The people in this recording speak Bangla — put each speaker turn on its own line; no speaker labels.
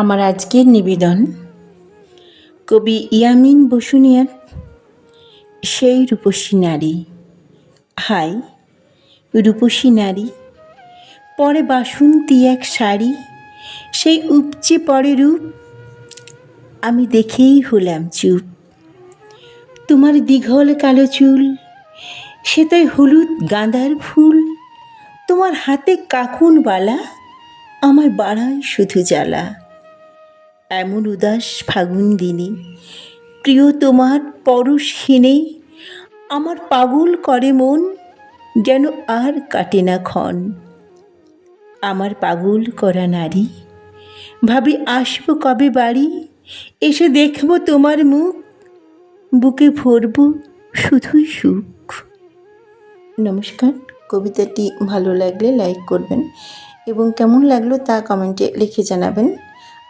আমার আজকের নিবেদন। কবি ইয়ামিন বসুনিয়ার সেই রূপসী নারী। হাই, রূপসী নারী। পরে বাসন্তী এক শাড়ি, সেই উপচে পড়ে রূপ। আমি দেখেই হলাম চুপ। তোমার দীঘল কালো চুল সে তাই হলুদ গাঁদার ফুল। তোমার হাতে কাকুন বালা আমার বাড়ায় শুধু জ্বালা। এমন উদাস ফাগুন দিনে, প্রিয় তোমার পরশহীনে আমার পাগল করে মন যেন আর কাটে না ক্ষণ। আমার পাগল করা নারী, ভাবি আসব কবে বাড়ি? এসে দেখব তোমার মুখ, বুকে ভরবো শুধুই সুখ। নমস্কার, কবিতাটি ভালো লাগলে লাইক করবেন এবং কেমন লাগল তা কমেন্টে লিখে জানাবেন।